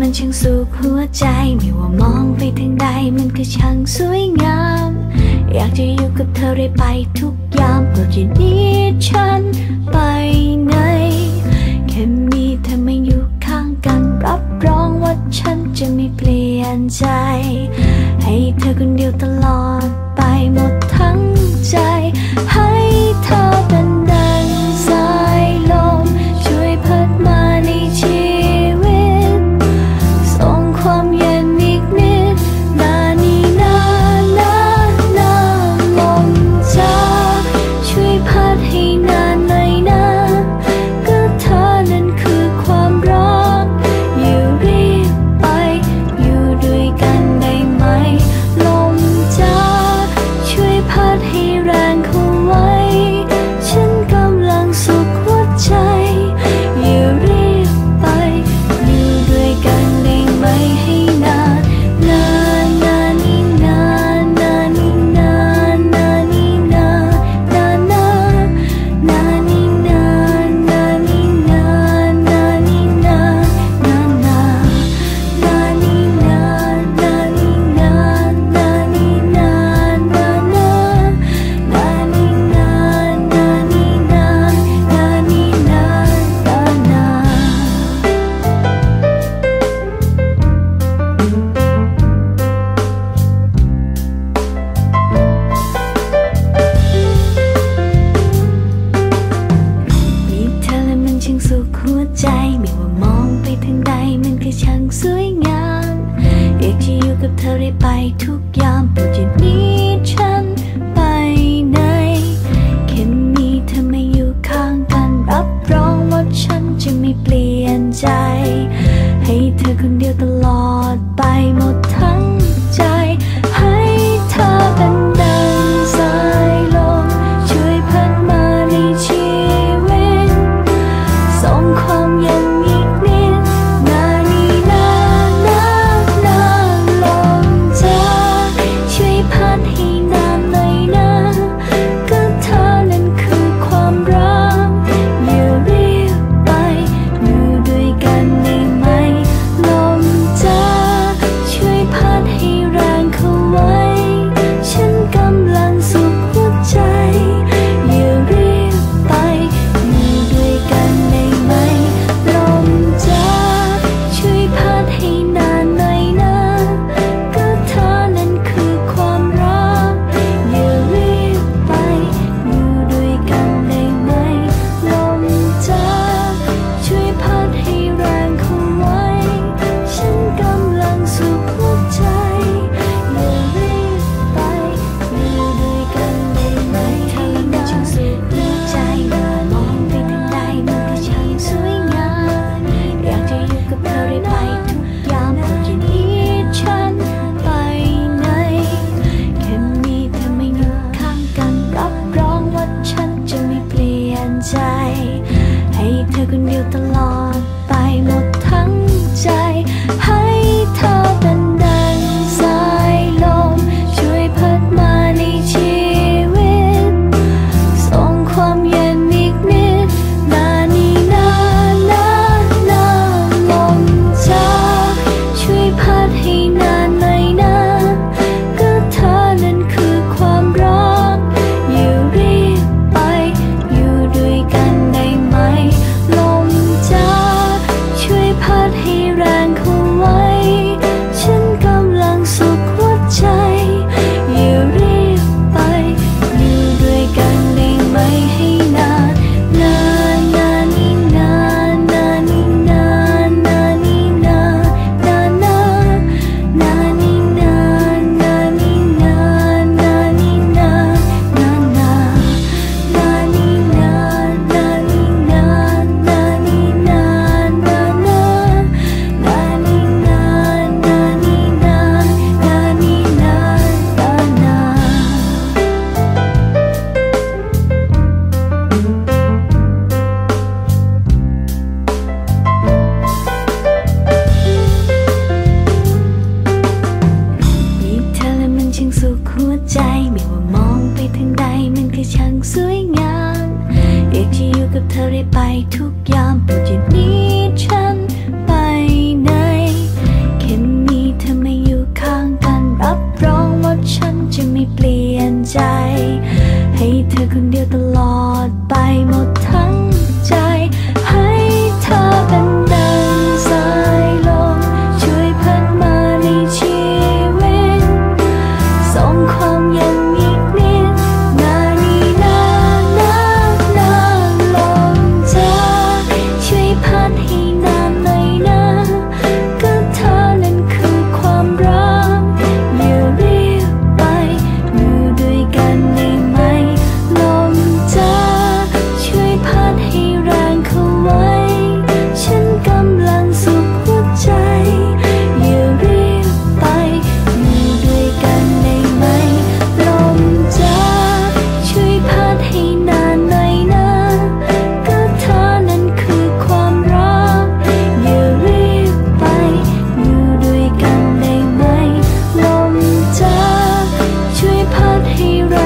มันช่างสุขหัวใจ ไม่ว่ามองไปทางใดมันก็ช่างสวยงาม อยากจะอยู่กับเธอได้ไปทุกยามโปที่นี่ฉันไป ทุกยามปวดอย่าหนีฉันไปไหนแค่มีเธอมาอยู่ข้างกันรับรองว่าฉันจะไม่เปลี่ยนใจ ให้เธอคนเดียวตลอดไปหมดทั้งใจ hero